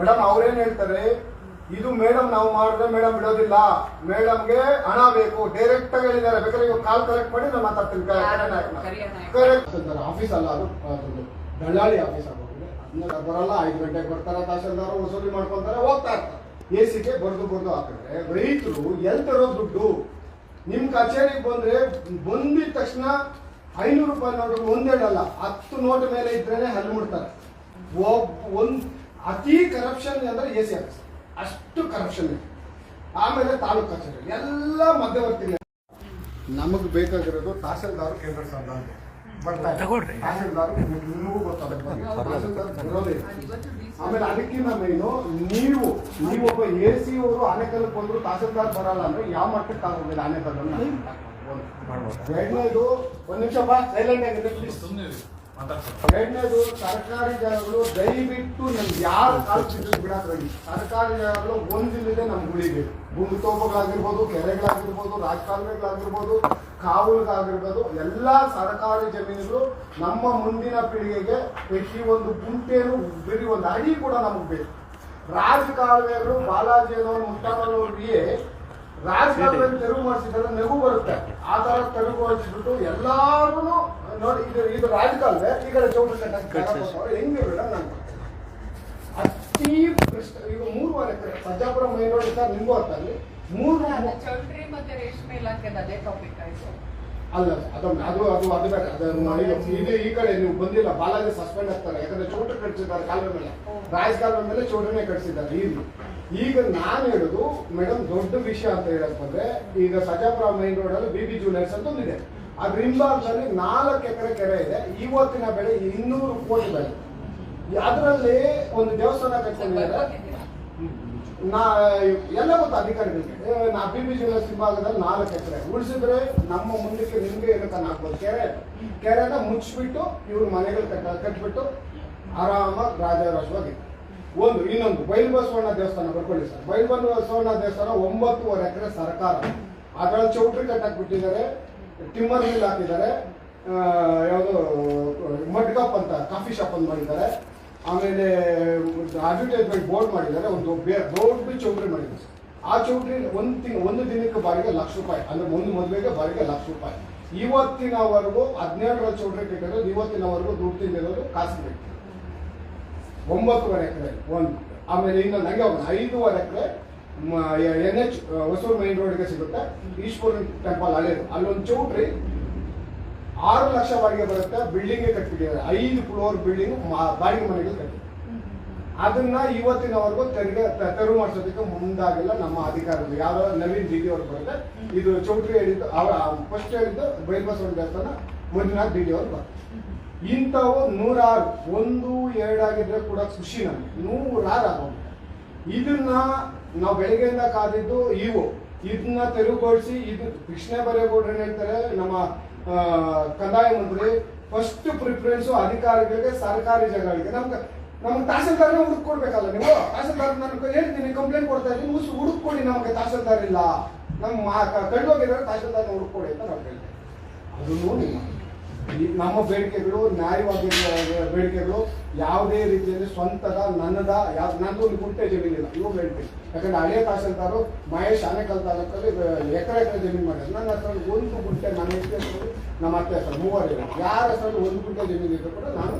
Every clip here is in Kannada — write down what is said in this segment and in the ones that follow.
ಮೇಡಮ್ ಅವ್ರೇನ್ ಹೇಳ್ತಾರೆ? ಇದು ಮೇಡಮ್ ನಾವು ಮಾಡಿದ್ರೆ ಮೇಡಮ್ ಬಿಡೋದಿಲ್ಲ. ಮೇಡಮ್ಗೆ ಹಣ ಬೇಕು. ಡೈರೆಕ್ಟ್ ಆಗಿ ಹೇಳಿದ್ದಾರೆ. ಬೇಕಾದ್ರೆ ಇವಾಗ ಕಾಲ್ ಕರೆಕ್ಟ್ ಮಾಡಿ ನಾನು ಮಾತಾಡ್ತೀನಿ. ಕರೆಕ್ಟ್ ಆಫೀಸ್ ಅಲ್ಲ ಅದು ದಳ್ಳಾಳಿ ಆಫೀಸ್ ಆಗೋಗಿದೆ ಅದನ್ನ ಬರಲ್ಲ ಐದು ಗಂಟೆಗೆ ಬರ್ತಾರೆ ತಹಸೀಲ್ದಾರ್ ವಸೂಲಿ ಮಾಡ್ಕೊಂತಾರೆ ಹೋಗ್ತಾ ಇರ್ತಾರೆ. ಎ ಸಿಗೆ ಬರ್ದು ಬರ್ದು ಹಾಕಿದ್ರೆ ರೈತರು ಎಲ್ ತರೋ ದುಡ್ಡು ನಿಮ್ ಕಚೇರಿಗೆ ಬಂದ್ರೆ ಬಂದಿದ ತಕ್ಷಣ ಐನೂರು ರೂಪಾಯಿ ನೋಟು ಒಂದೇಳಲ್ಲ ಹತ್ತು ನೋಟ್ ಮೇಲೆ ಇದ್ರೇನೆ ಹಲ್ಲು ಮುಡ್ತಾರೆ ಒಬ್ ಒಂದ್ ಅತಿ ಕರಪ್ಷನ್ ಅಂದ್ರೆ ಎ ಸಿ ಆಫೀಸ್ ಅಷ್ಟು ಕರಪ್ಷನ್ ಇದೆ. ಆಮೇಲೆ ತಾಲೂಕು ಕಚೇರಿ. ಎಲ್ಲ ಮಧ್ಯವರ್ತಿಗಳು ನಮಗೆ ಬೇಕಾಗಿರೋದು ತಹಸೀಲ್ದಾರ್ ಕೇಂದ್ರ ಸರ್ಕಾರ ಬರ್ತಾರೆ. ತಹಸೀಲ್ದಾರ್ ನಿಮಗೂ ಗೊತ್ತಾಗುತ್ತೆ ತಹಸೀಲ್ದಾರ್ ಬರೋದೇ ಆಮೇಲೆ ಅದಕ್ಕಿಂತ ಮೇನು ನೀವು ನೀವೊಬ್ಬ ಎ ಸಿ ಅವರು ಆನೆಕಲ್ಗೆ ಬಂದ್ರು ತಹಸೀಲ್ದಾರ್ ಬರಲ್ಲ ಅಂದ್ರೆ ಯಾವ ಮಟ್ಟಕ್ಕೆ ಆಗೋದಿಲ್ಲ ಆನೆಕಲ್ಲನ್ನು ಎರಡನೇದು ಒಂದ್ ನಿಮಿಷ ಬಾ. ಸೈಲೆಂಟ್ ಆಗಿದೆ ಪ್ಲೀಸ್ ಎರಡನೇದು, ಸರ್ಕಾರಿ ಜಾಗಗಳು ದಯವಿಟ್ಟು ನಮ್ಗೆ ಯಾರು ಕಾಲು ಚಿತ್ರ ಬಿಡಕ್ ರೆಡಿ ಸರ್ಕಾರಿ ಜಾಗಗಳು ಒಂದಿಲ್ಲದೆ ನಮ್ಗೆ ಉಳಿಬೇಕು ಗುಂಡು ತೋಪಗಳಾಗಿರ್ಬೋದು ಕೆರೆಗಳಾಗಿರ್ಬೋದು ರಾಜಕಾಲುವೆಗಳಾಗಿರ್ಬೋದು ಕಾವಲುಗಾಗಿರ್ಬೋದು ಎಲ್ಲ ಸರ್ಕಾರಿ ಜಮೀನುಗಳು ನಮ್ಮ ಮುಂದಿನ ಪೀಳಿಗೆಗೆ ಪ್ರತಿ ಒಂದು ಗುಂಟೆನು ಬರೀ ಒಂದು ಅಡಿ ಕೂಡ ನಮಗೆ ಬೇಕು. ರಾಜಕಾಲುವೆಗಳು ಬಾಲಾಜಿ ಅನ್ನೋರು ರಾಜಕಾಲುವೆ ತೆರವು ಮಾಡಿಸಿದ್ರೆ ನಗು ಬರುತ್ತೆ. ಆ ತರ ತೆರವು ಮಾಡಿಸ್ಬಿಟ್ಟು ಎಲ್ಲಾರು ನೋಡಿ ಇದು ಇದು ರಾಜಕಾಲವೇ ಈ ಕಡೆ ಚೌಟ್ರಿ ಕಟ್ಟಕ್ಕೆ ಹೆಂಗೆ ಬೇಡ ನಾನು ಅತಿ ಕೃಷ್ಣ ಈಗ ಮೂರುವರೆ ಎಕರೆ ಸಜ್ಜಾಪುರ ಮೈನೋಡಿ ಸರ್ ನಿಮ್ಗೂ ಅರ್ಥಲ್ಲಿ ಮೂರು ಚೌಟ್ರಿ ಮತ್ತೆ ರೇಷ್ಮೆ ಇಲಾಖೆ ಅದೇ ಟಾಪಿಕ್ ಆಯ್ತು. ಅಲ್ಲ ಅದೊಂದು ಅದು ಅದು ಅದು ಬೇಡ ಅದನ್ನು ಇದು ಈ ಕಡೆ ನೀವು ಬಂದಿಲ್ಲ, ಬಾಲಾಜಿ ಸಸ್ಪೆಂಡ್ ಆಗ್ತಾರೆ. ಯಾಕಂದ್ರೆ ಚೋಟು ಕಟ್ಸಿದ್ದಾರೆ ಕಾಲುವೆ ಮೇಲೆ ರಾಯಸ್ ಕಾಲುವೆ ಮೇಲೆ ಚೌಟ್ರಿನೇ ಕಟ್ಸಿದ್ದಾರೆ ಇಲ್ಲಿ ಈಗ ನಾನು ಹೇಳುದು ಮೇಡಮ್ ದೊಡ್ಡ ವಿಷಯ ಅಂತ ಹೇಳಕ್ ಈಗ ಸಜಾಪುರ ಮೈನ್ ರೋಡ್ ಅಲ್ಲಿ ಬಿ ಬಿ ಜ್ಯುವೆಲರ್ಸ್ ಅಂತ ಒಂದಿದೆ. ಅದ್ರ ಹಿಂಭಾಗದಲ್ಲಿ ನಾಲ್ಕು ಎಕರೆ ಕೆರೆ ಇದೆ. ಇವತ್ತಿನ ಬೆಳೆ ಇನ್ನೂರು ಕೋಟಿ ಬೆಳೆ. ಅದರಲ್ಲಿ ಒಂದು ದೇವಸ್ಥಾನ ಬರ್ಬೋದಿದ್ದೀರಾ? ನಾ, ಎಲ್ಲ ಗೊತ್ತು ಅಧಿಕಾರಿಗಳಿಗೆ? ನಾ ಬಿ ಬಿ ಜಿಲ್ಲಾ ವಿಭಾಗದಲ್ಲಿ ನಾಲ್ಕು ಎಕರೆ. ಉಳಿಸಿದ್ರೆ ನಮ್ಮ ಮುಂದಕ್ಕೆ ನಿಮ್ಗೆ ಏನಕ್ಕೆ ಹಾಕ್ಬೋದು. ಕೆರೆ ಕೆರೆನ ಮುಚ್ಚಿಬಿಟ್ಟು ಇವ್ರ ಮನೆಗಳು ಕಟ್ಟ, ಕಟ್ಬಿಟ್ಟು ಆರಾಮಾಗಿ ರಾಜವಾಗಿ ಒಂದು, ಇನ್ನೊಂದು ಬೈಲ್ ಬಸವಣ್ಣ ದೇವಸ್ಥಾನ ಬರ್ಕೊಳ್ಳಿ ಸರ್. ಬೈಲ್ ಬಸವಣ್ಣ ದೇವಸ್ಥಾನ ಒಂಬತ್ತುವರೆ ಎಕರೆ ಸರ್ಕಾರ. ಅದರಲ್ಲಿ ಚೌಟ್ರಿ ಕಟ್ಟಕ್ಕೆ ಬಿಟ್ಟಿದ್ದಾರೆ, ಟಿಮ್ಮರ್ ಮಿಲ್ ಹಾಕಿದ್ದಾರೆ ಯಾವುದು, ಮಡ್ಕಪ್ ಅಂತ, ಕಾಫಿ ಶಾಪ್ ಅಂತ ಮಾಡಿದ್ದಾರೆ. ಆಮೇಲೆ ಅಡ್ವರ್ಟೈಸ್ಮೆಂಟ್ ಬೋರ್ಡ್ ಮಾಡಿದ್ದಾರೆ, ಒಂದು ದೊಡ್ಡ ಚೌಟ್ರಿ ಮಾಡಿದ್ದಾರೆ. ಆ ಚೌಟ್ರಿ ಒಂದು ತಿಂಗ್ ಒಂದು ದಿನಕ್ಕೆ ಬಾರಿಗೆ ಲಕ್ಷ ರೂಪಾಯಿ, ಅಂದ್ರೆ ಒಂದು ಮದುವೆಗೆ ಬಾರಿಗೆ ಲಕ್ಷ ರೂಪಾಯಿ. ಇವತ್ತಿನವರೆಗೂ ಹದಿನೇಳರ ಚೌಟ್ರಿ ಕಟ್ಟಿರೋದು, ಇವತ್ತಿನವರೆಗೂ ದುಡ್ಡು ತಿಂದಿರೋದು ಕಾಸು ಬೇಕು ಒಂಬತ್ತುವರೆ ಎಕರೆ, ಒಂದು, ಆಮೇಲೆ ಇನ್ನೊಂದು ಹಂಗೆ ಒಂದು ಐದೂವರೆ acre N H, Hosur main ರೋಡ್ಗೆ ಸಿಗುತ್ತೆ, ಈಶ್ವರನ್ ಟೆಂಪಲ್ ಹಳೇದು. ಅಲ್ಲೊಂದು ಚೌಟ್ರಿ ಆರು ಲಕ್ಷ ಬಾಡಿಗೆ ಬರುತ್ತೆ ಬಿಲ್ಡಿಂಗ್ ಕಟ್ಬಿಟ್ಟಿದ್ದಾರೆ. ಐದು ಫ್ಲೋರ್ ಬಿಲ್ಡಿಂಗ್ ಬಾಡಿಗೆ ಮನೆಗಳು ಕಟ್ಟಿ ಅದನ್ನ ಇವತ್ತಿನವರೆಗೂ ತೆರಿಗೆ ತೆರವು ಮಾಡಿಸೋದಕ್ಕೆ ಮುಂದಾಗಿಲ್ಲ ನಮ್ಮ ಅಧಿಕಾರದಲ್ಲಿ. ಯಾವ ನವೀನ್ ಡಿ ಡಿ ಅವ್ರು ಬರುತ್ತೆ. ಇದು ಚೌಟ್ರಿ ಹೇಳಿದ್ದು, ಅವರ ಫಸ್ಟ್ ಹೇಳಿದ್ದು ಬೈಲ್ಬಸವನ ದೇವಸ್ಥಾನ, ಮಂಜುನಾಥ್ ಡಿ ಡಿ ಅವ್ರು ಬರ್ತಾರೆ ಇಂಥವು ನೂರಾರು, ಒಂದು ಎರಡಾಗಿದ್ರೆ ಕೂಡ ಖುಷಿ ನಮಗೆ. ನೂರಾರು ಆಗೋದು. ಇದನ್ನ ನಾವು ಬೆಳಗ್ಗೆಯಿಂದ ಕಾದಿದ್ದು ಇವು. ಇದನ್ನ ತೆರವುಗೊಳಿಸಿ ಇದು ಕೃಷ್ಣ ಬರೇಗೌಡ್ರು ಹೇಳ್ತಾರೆ, ನಮ್ಮ ಕಂದಾಯ ಮಂತ್ರಿ ಫಸ್ಟ್ ಪ್ರಿಫರೆನ್ಸ್ ಅಧಿಕಾರಿಗಳಿಗೆ ಸರ್ಕಾರಿ ಜಾಗಗಳಿಗೆ. ನಮ್ಗೆ ನಮ್ಗೆ ತಹಸೀಲ್ದಾರ್ನ ಹುಡುಕೊಡ್ಬೇಕಲ್ಲ ನೀವು? ತಹಸೀಲ್ದಾರ್ ನಾನು ಹೇಳ್ತೀನಿ ಕಂಪ್ಲೇಂಟ್ ಕೊಡ್ತಾ ಇದ್ದೀನಿ ಹುಸ್ ಹುಡುಕೊಡಿ, ನಮಗೆ ತಹಸೀಲ್ದಾರ್ ಇಲ್ಲ. ನಮ್ಮ ಕಂಡೋಗಿರೋ ತಹಸೀಲ್ದಾರ್ನ ಹುಡುಕೊಡಿ ಅಂತ ನಾವು ಹೇಳ್ತೇವೆ ನಿಮ್ಮ ಈ ನಮ್ಮ ಬೇಡಿಕೆಗಳು ನ್ಯಾಯವಾದ ಬೇಡಿಕೆಗಳು ಯಾವುದೇ ರೀತಿಯಲ್ಲಿ ಸ್ವಂತದ, ನನ್ನದ ಯಾವ ನಂದು ಒಂದು ಗುಂಟೆ ಜಮೀನಿಲ್ಲ. ಇವು ಬೇಡಿಕೆ. ಯಾಕಂದ್ರೆ ಹಳೆಯ ತಹಸೀಲ್ದಾರು ಮಹೇಶ್ ಆನೇಕಲ್ ತಾಲೂಕಲ್ಲಿ ಎಕರೆ ಎಕರೆ ಜಮೀನು ಮಾಡಿದ್ರು. ನನ್ನ ಹತ್ರ ಒಂದು ಗುಂಟೆ ನನ್ನ ಹೆಸರು ನಮ್ಮ ಅತ್ತೆ ಹತ್ರ ಮೂವರು ಯಾರ ಹೆಸರಲ್ಲಿ ಒಂದು ಗುಂಟೆ ಜಮೀನು ಇದ್ರು ಕೂಡ ನಾನು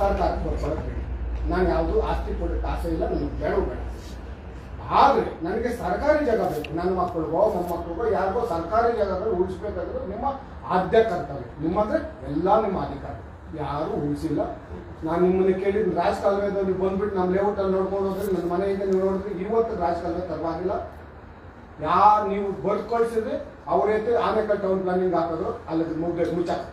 ಸರ್ಕಾರಕ್ಕೆ ಬರ್ಕೊಳ್ಳೋಕೆ ನಾನು ಯಾವುದು ಆಸ್ತಿ ಕೊಡೋಕ್ಕೆ ಆಸೆ ಇಲ್ಲ, ನನಗೆ ಬೇಡ ಬೇಡ. ಆದ್ರೆ ನನಗೆ ಸರ್ಕಾರಿ ಜಾಗ ಬೇಕು. ನನ್ನ ಮಕ್ಕಳಿಗೋ ಮೊಮ್ಮಕ್ಕಳಿಗೋ ಯಾರಿಗೋ ಸರ್ಕಾರಿ ಜಾಗಗಳು ಉಳಿಸ್ಬೇಕಾದ್ರೆ ನಿಮ್ಮ ಆದ್ಯ ಕರ್ತವ್ಯ. ನಿಮ್ಮ ಹತ್ರ ಎಲ್ಲ ನಿಮ್ಮ ಅಧಿಕಾರ. ಯಾರು ಉಳಿಸಿಲ್ಲ. ನಾನು ನಿಮ್ಮನ್ನ ಕೇಳಿದ್ದು ರಾಜಕಾಲುವೆದಲ್ಲಿ ಬಂದ್ಬಿಟ್ಟು ನಮ್ಮ ಲೇಔಟ್ ಅಲ್ಲಿ ನೋಡ್ಕೊಂಡು ಹೋದ್ರೆ ನನ್ನ ಮನೆಯಿಂದ ನೀವು ನೋಡಿದ್ರೆ ಇವತ್ತು ರಾಜಕಾಲುವೆ ತರವಾಗಿಲ್ಲ ಯಾರು ನೀವು ಬರ್ದು ಕಳಿಸಿದ್ರೆ ಅವರೈತೆ ಆನೆಕಲ್ ಟೌನ್ ಪ್ಲಾನಿಂಗ್ ಹಾಕಿದ್ರು ಅಲ್ಲಿ ಮುಗ್ದೆ ಮುಚ್ಚಾಕ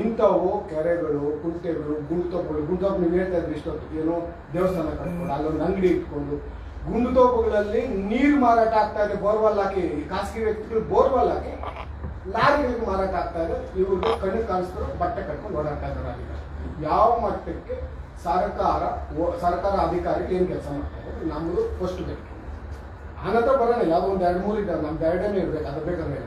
ಇಂಥವು ಕೆರೆಗಳು, ಕುಂಟೆಗಳು ಗುಂಡ್ತೋಪುಗಳು ಗುಂಡ್ತಪ್ಪ ನೀವು ಹೇಳ್ತಾ ಇದ್ರಿ ಇಷ್ಟೊತ್ತು, ಏನೋ ದೇವಸ್ಥಾನ ಕಟ್ಕೊಂಡು, ಅಲ್ಲೊಂದು ಅಂಗಡಿ ಇಟ್ಕೊಂಡು ಗುಂಡುತೋಪುಗಳಲ್ಲಿ ನೀರು ಮಾರಾಟ ಆಗ್ತಾ ಇದೆ, ಬೋರ್ವೆಲ್ ಹಾಕಿ. ಖಾಸಗಿ ವ್ಯಕ್ತಿಗಳು ಬೋರ್ವೆಲ್ ಹಾಕಿ. ಲಾರಿಗಳಿಗೆ ಮಾರಾಟ ಆಗ್ತಾ ಇದೆ. ಇವ್ರಿಗೆ ಕಣ್ಣು ಕಾಣಿಸ್ತಾರೆ ಬಟ್ಟೆ ಕಟ್ಕೊಂಡು ಓಡಾಡ್ತಾ ಇದ್ದಾರೆ ಯಾವ ಮಟ್ಟಕ್ಕೆ ಸರ್ಕಾರ ಸರ್ಕಾರ ಅಧಿಕಾರಿಗೆ ಏನು ಕೆಲಸ ಮಾಡ್ತಾ ಇದ್ದಾರೆ ನಮ್ಮದು ಫಸ್ಟ್ ಬೇಕು ಆನಂತರ ಬರೋಣ, ಯಾವುದೋ ಒಂದು ಎರಡು ಮೂರು ಇದ್ದಾರೆ, ನಮ್ದು ಎರಡನೇ ಇರ್ಬೇಕು, ಅದು ಬೇಕಂದ್ರೆ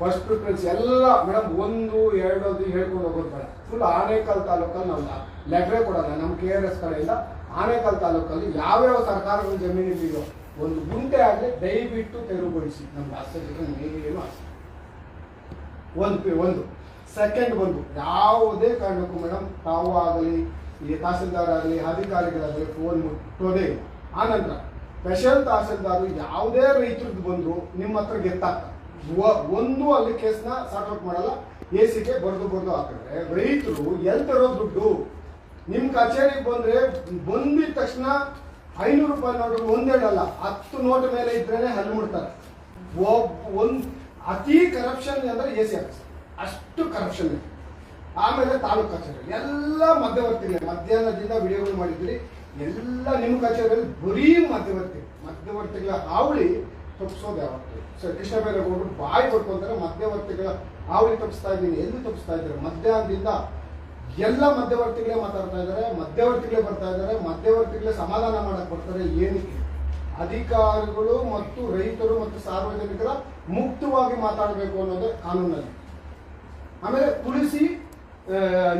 ಫಸ್ಟ್ ಪ್ರಿಫರೆನ್ಸ್ ಎಲ್ಲ ಮೇಡಮ್ ಒಂದು, ಎರಡು ಹೇಳ್ಕೊಂಡು ಹೋಗೋದು ಬೇಡ. ಫುಲ್ ಆನೇಕಲ್ ತಾಲೂಕಲ್ಲಿ ನಾವು ಲೆಟ್ರೇ ಕೊಡಲ್ಲ ನಮ್ಮ ಕೆ ಆರ್ ಎಸ್ ಕಡೆಯಿಂದ ಆನೇಕಲ್ ತಾಲೂಕಲ್ಲಿ ಯಾವ್ಯಾವ ಸರ್ಕಾರಗಳ ಜಮೀನಿದೆಯೋ ಒಂದು ಗುಂಟೆ ಆಗಲಿ ದಯವಿಟ್ಟು ತೆರವುಗೊಳಿಸಿ. ನಮ್ಗೆ ಆಶ್ಚರ್ಯ ಏನು ಆಸೆ ಒಂದು ಒಂದು. ಸೆಕೆಂಡ್ ಒಂದು, ಯಾವುದೇ ಕಾರಣಕ್ಕೂ ಮೇಡಮ್ ತಾವು ಆಗಲಿ, ಈ ತಹಸೀಲ್ದಾರ್ ಆಗಲಿ, ಅಧಿಕಾರಿಗಳಾಗಲಿ ಫೋನ್ ಮುಟ್ಟೋದೇ ಇಲ್ಲ. ಆನಂತರ ಸ್ಪೆಷಲ್ ತಹಸೀಲ್ದಾರ್ ಯಾವುದೇ ರೈತರದ್ದು ಬಂದು ನಿಮ್ಮ ಹತ್ರ ಗೆತ್ತಾಗ್ತಾರೆ ಒಂದು ಅಲ್ಲಿ ಕೇಸ್ನ ಸಾರ್ಟ್ ಔಟ್ ಮಾಡಲ್ಲ ಎ ಸಿಗೆ ಬರೆದು ಬರೆದು ಹಾಕಿದ್ರೆ ರೈತರು ಎಲ್ಲಿ ತರೋ ದುಡ್ಡು? ನಿಮ್ ಕಚೇರಿಗೆ ಬಂದ್ರೆ ಬಂದಿದ ತಕ್ಷಣ ಐನೂರು ರೂಪಾಯಿ ನೋಟ್ ಒಂದೇಳಲ್ಲ ಹತ್ತು ನೋಟ್ ಮೇಲೆ ಇದ್ರೇನೆ ಹಲ್ಲು ಒಬ್ಬ ಒಂದ್ ಅತಿ ಕರಪ್ಷನ್ ಅಂದ್ರೆ ಎ ಸಿ ಆಫೀಸ್ ಅಷ್ಟು ಕರಪ್ಷನ್ ಇದೆ. ಆಮೇಲೆ ತಾಲೂಕು ಕಚೇರಿ. ಎಲ್ಲ ಮಧ್ಯವರ್ತಿಗಳೇ ಮಧ್ಯಾಹ್ನದಿಂದ ವಿಡಿಯೋಗಳು ಮಾಡಿದ್ರಿ ಎಲ್ಲ ನಿಮ್ಮ ಕಚೇರಿಯಲ್ಲಿ ಬರೀ ಮಧ್ಯವರ್ತಿ, ಮಧ್ಯವರ್ತಿಗಳ ಹಾವಳಿ ತಪ್ಪಿಸೋದು ಯಾವತ್ತು ಸರ್ ಕೃಷ್ಣಬೇರೇಗೌಡರು ಬಾಯಿ ಕೊಡ್ಕೊಂತಾರೆ ಮಧ್ಯವರ್ತಿಗಳ ಹಾವಳಿ ತಪ್ಪಿಸ್ತಾ ಇದ್ದೀನಿ. ಎಲ್ಲಿ ತಪ್ಪಿಸ್ತಾ ಇದ್ದಾರೆ? ಮಧ್ಯಾಹ್ನದಿಂದ ಎಲ್ಲ ಮಧ್ಯವರ್ತಿಗಳೇ ಮಾತಾಡ್ತಾ ಇದ್ದಾರೆ, ಮಧ್ಯವರ್ತಿಗಳೇ ಬರ್ತಾ ಇದ್ದಾರೆ, ಮಧ್ಯವರ್ತಿಗಳೇ ಸಮಾಧಾನ ಮಾಡಕ್ ಬರ್ತಾರೆ ಏನಕ್ಕೆ? ಅಧಿಕಾರಿಗಳು ಮತ್ತು ರೈತರು ಮತ್ತು ಸಾರ್ವಜನಿಕರ ಮುಕ್ತವಾಗಿ ಮಾತಾಡಬೇಕು ಅನ್ನೋದೇ ಕಾನೂನಲ್ಲಿ. ಆಮೇಲೆ ತುಳಸಿ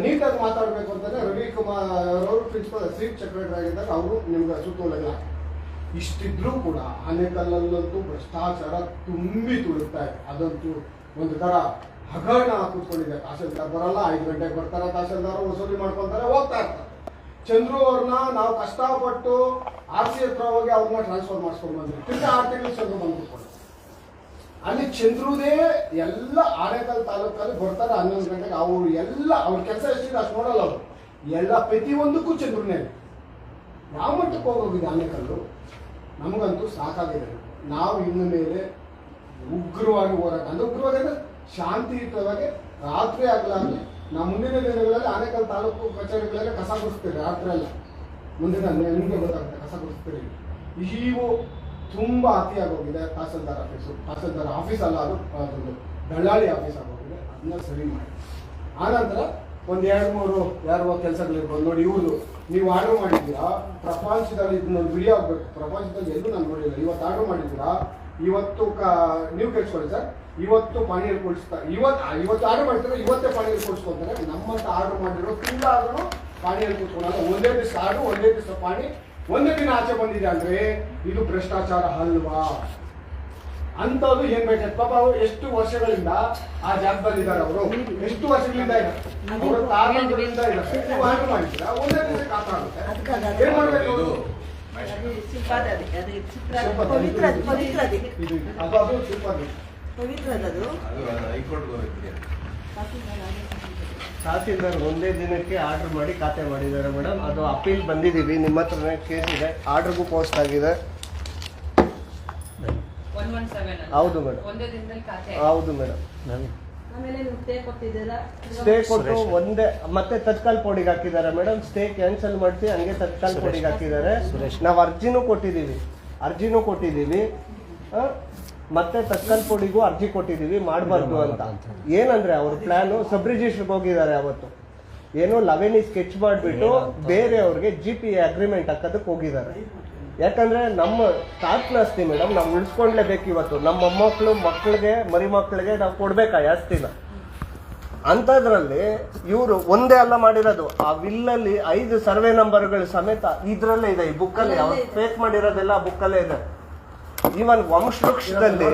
ನೀಟಾಗಿ ಮಾತಾಡಬೇಕು ಅಂತಂದ್ರೆ ರವಿಕುಮಾರ್ ಅವರು ಪ್ರಿನ್ಸಿಪಲ್ ಚೀಫ್ ಸೆಕ್ರೆಟರಿ ಆಗಿದ್ದಾಗ ಅವರು ನಿಮ್ಗೆ ಸುತ್ತೋಲೆಲ್ಲ ಇಷ್ಟಿದ್ರೂ ಕೂಡ ಆನೆಕಲ್ಲಲ್ಲಂತೂ ಭ್ರಷ್ಟಾಚಾರ ತುಂಬಿ ತುಳುಕ್ತಾ ಇದೆ. ಅದಂತೂ ಒಂದು ತರ ಹಗರಣ ಕೂತ್ಕೊಂಡಿದೆ ತಹಸೀಲ್ದಾರ್ ಬರಲ್ಲ, ಐದು ಗಂಟೆಗೆ ಬರ್ತಾರೆ, ತಹಸೀಲ್ದಾರ್ ವಸೂಲಿ ಮಾಡ್ಕೊಂತಾರೆ, ಹೋಗ್ತಾ ಇರ್ತಾರೆ. ಚಂದ್ರು ಅವ್ರನ್ನ ನಾವು ಕಷ್ಟಪಟ್ಟು ಆರ್ ಸಿ ಹತ್ರ ಹೋಗಿ ಅವ್ರನ್ನ ಟ್ರಾನ್ಸ್ಫರ್ ಮಾಡಿಸ್ಕೊಂಡು ಬಂದ್ವಿ. ತಿರ್ಗಿ ಆರು ತಿಂಗಳು ಚಂದ್ರು ಬಂದು ಅಲ್ಲಿ ಚಂದ್ರುದೇ ಎಲ್ಲ ಆನೇಕಲ್ ತಾಲೂಕಲ್ಲಿ ಬರ್ತಾರೆ, ಹನ್ನೊಂದು ಗಂಟೆಗೆ ಅವರು ಎಲ್ಲ, ಅವ್ರ ಕೆಲಸ ಎಷ್ಟಿದೆ ಅಷ್ಟು ನೋಡಲ್ಲ ಅವರು. ಎಲ್ಲ ಪ್ರತಿಯೊಂದಕ್ಕೂ ಚಂದ್ರನೇ ಯಾವ ಮಟ್ಟಕ್ಕೆ ಹೋಗೋಗಿದೆ ಆನೇಕಲ್ಲು? ನಮಗಂತೂ ಸಾಕಾಗಿದೆ. ನಾವು ಇನ್ನು ಮೇಲೆ ಉಗ್ರವಾಗಿ ಹೋರಾಟ ಅಂದ್ರೆ ಉಗ್ರವಾಗಿ ಶಾಂತಿಯುತವಾಗಿ ರಾತ್ರಿ ಆಗಲಾಗಲಿ ನಾವು ಮುಂದಿನ ದಿನಗಳಲ್ಲಿ ಆನೇಕಲ್ ತಾಲೂಕು ಕಚೇರಿಗಳಲ್ಲಿ ಕಸ ಗುಡಿಸ್ತೀರಿ ರಾತ್ರಿ ಅಲ್ಲ ಮುಂದಿನ ನಿಮಗೆ ಗೊತ್ತಾಗುತ್ತೆ ಕಸ ಗುಡಿಸ್ತೀರಿ ಇವು ತುಂಬಾ ಅತಿಯಾಗೋಗಿದೆ ತಹಸೀಲ್ದಾರ್ ಆಫೀಸು. ತಹಸೀಲ್ದಾರ್ ಆಫೀಸ್ ಅಲ್ಲ ಅದು ಅದೊಂದು ದಳ್ಳಾಳಿ ಆಫೀಸ್ ಆಗೋಗಿದೆ. ಅದನ್ನ ಸರಿ ಮಾಡಿ. ಆನಂತರ ಒಂದು ಎರಡು ಮೂರು ಯಾರು ಕೆಲಸಗಳಿರ್ಬೋದು ನೋಡಿ ಇವ್ರದ್ದು ನೀವು ಆರ್ಡರ್ ಮಾಡಿದ್ದೀರಾ? ಪ್ರಪಂಚದಲ್ಲಿ ಇದನ್ನೊಂದು ವಿಡಿಯೋ ಆಗಬೇಕು. ಪ್ರಪಂಚದಲ್ಲಿ ಎಲ್ಲೂ ನಾನು ನೋಡಿಲ್ಲ. ಇವತ್ತು ಆರ್ಡರ್ ಮಾಡಿದ್ದೀರಾ? ಇವತ್ತು ಕ ನೀವು ಕೇಳಿಸ್ಕೊಳ್ಳಿ ಸರ್. ಇವತ್ತು ಪಾನೀರ್ ಕೊಡಿಸ್ತಾರೆ ಇವತ್ತು ಇವತ್ತು ಆರ್ಡರ್ ಮಾಡ್ತಾರೆ ಇವತ್ತೇ ಪಾನೀರ್ ಕೊಡಿಸ್ಕೊತಾರೆ ನಮ್ಮಂತ ಆರ್ಡರ್ ಮಾಡಿರೋ ತಿಂಗಳಾದ್ರೂ ಪಾನೀರ್ ಕೂತ್ಕೊಳ್ಳಲ್ಲ ಒಂದೇ ದಿವಸ ಆಡು ಒಂದೇ ದಿವಸ ಪಾಣಿ ಒಂದೇ ದಿನ ಆಚೆ ಬಂದಿದೆ ಅಂದ್ರೆ ಇದು ಭ್ರಷ್ಟಾಚಾರ ಅಲ್ವಾ? ಅಂತದ್ದು ಏನ್ ಬೇಕಾಯ್ತು ಪಾಪ ಅವ್ರು ಎಷ್ಟು ವರ್ಷಗಳಿಂದ ಆ ಜಾಗದಲ್ಲಿ ಇದ್ದಾರೆ ಅವರು. ಎಷ್ಟು ವರ್ಷಗಳಿಂದ ಇದ್ದಾರೆ? ಕಾರಣಗಳಿಂದ ಇದ್ದಾರೆ. ಆರ್ಡರ್ ಮಾಡಿದ್ದೀರಾ? ಒಂದೇ ದಿವಸ ಕಾಪಾಡುತ್ತೆ ಏನ್ ಮಾಡ್ಬೇಕು ಅದು ಅದು ಅದು ಅದು ತಹಸೀಲ್ದಾರ್ ಒಂದೇ ದಿನಕ್ಕೆ ಆರ್ಡರ್ ಮಾಡಿ ಖಾತೆ ಮಾಡಿದ್ದಾರೆ ಮೇಡಮ್. ಅದು ಅಪೀಲ್ ಬಂದಿದ್ದೀವಿ. ನಿಮ್ಮ ಹತ್ರ ಕೇಸ್ ಇದೆ. ಆರ್ಡ್ರಿಗೂ ಪೋಸ್ಟ್ ಆಗಿದೆ. ಹೌದು ಮೇಡಮ್. ಒಂದೇ ದಿನದಲ್ಲಿ ಖಾತೆ ಹೌದು ಮೇಡಮ್. ಸ್ಟೇ ಕೊಟ್ಟು ಒಂದೇ ಮತ್ತೆ ತತ್ಕಾಲ್ ಪೋಡಿಗೆ ಹಾಕಿದ್ದಾರೆ ಮೇಡಮ್. ಸ್ಟೇ ಕ್ಯಾನ್ಸಲ್ ಮಾಡ್ತೀವಿ. ಹಂಗೆ ತತ್ಕಾಲ್ ಪೋಡಿಗೆ ಹಾಕಿದ್ದಾರೆ. ನಾವು ಅರ್ಜಿನೂ ಕೊಟ್ಟಿದ್ದೀವಿ. ಅರ್ಜಿನೂ ಕೊಟ್ಟಿದ್ದೀವಿ. ಆ, ಮತ್ತೆ ತಕ್ಕಲ್ ಪೋಡಿಗೂ ಅರ್ಜಿ ಕೊಟ್ಟಿದ್ದೀವಿ ಮಾಡಬಾರ್ದು ಅಂತ. ಏನಂದ್ರೆ ಅವ್ರ ಪ್ಲಾನು ಸಬ್ ರಿಜಿಸ್ಟ್ರಿಗೆ ಹೋಗಿದ್ದಾರೆ ಅವತ್ತು. ಏನೋ ಲವೆನಿ ಸ್ಕೆಚ್ ಮಾಡಿಬಿಟ್ಟು ಬೇರೆಯವ್ರಿಗೆ ಜಿ ಪಿ ಅಗ್ರಿಮೆಂಟ್ ಹಾಕೋದಕ್ಕೆ ಹೋಗಿದ್ದಾರೆ. ಯಾಕಂದ್ರೆ ನಮ್ಮ ತಾತ್ನ ಆಸ್ತಿ ಮೇಡಮ್ ನಾವು ಉಳಿಸ್ಕೊಂಡ್ಲೇಬೇಕು ಇವತ್ತು. ನಮ್ಮ ಮೊಮ್ಮಕ್ಕಳು ಮಕ್ಕಳಿಗೆ ಮರಿ ಮಕ್ಕಳಿಗೆ ನಾವು ಕೊಡ್ಬೇಕಾ ಯಾಸ್ತಿನ ಆಸ್ತಿನ? ಅಂಥದ್ರಲ್ಲಿ ಇವರು ಒಂದೇ ಅಲ್ಲ ಮಾಡಿರೋದು. ಆ ವಿಲ್ಲಲ್ಲಿ ಐದು ಸರ್ವೆ ನಂಬರ್ಗಳು ಸಮೇತ ಇದ್ರಲ್ಲೇ ಇದೆ ಈ ಬುಕ್ಕಲ್ಲಿ ಅವ್ರು ಫೇಕ್ ಮಾಡಿರೋದೆಲ್ಲ ಆ ಬುಕ್ಕಲ್ಲೇ ಇದೆ. ಈವನ್ ವಂಶವೃಕ್ಷದಲ್ಲಿ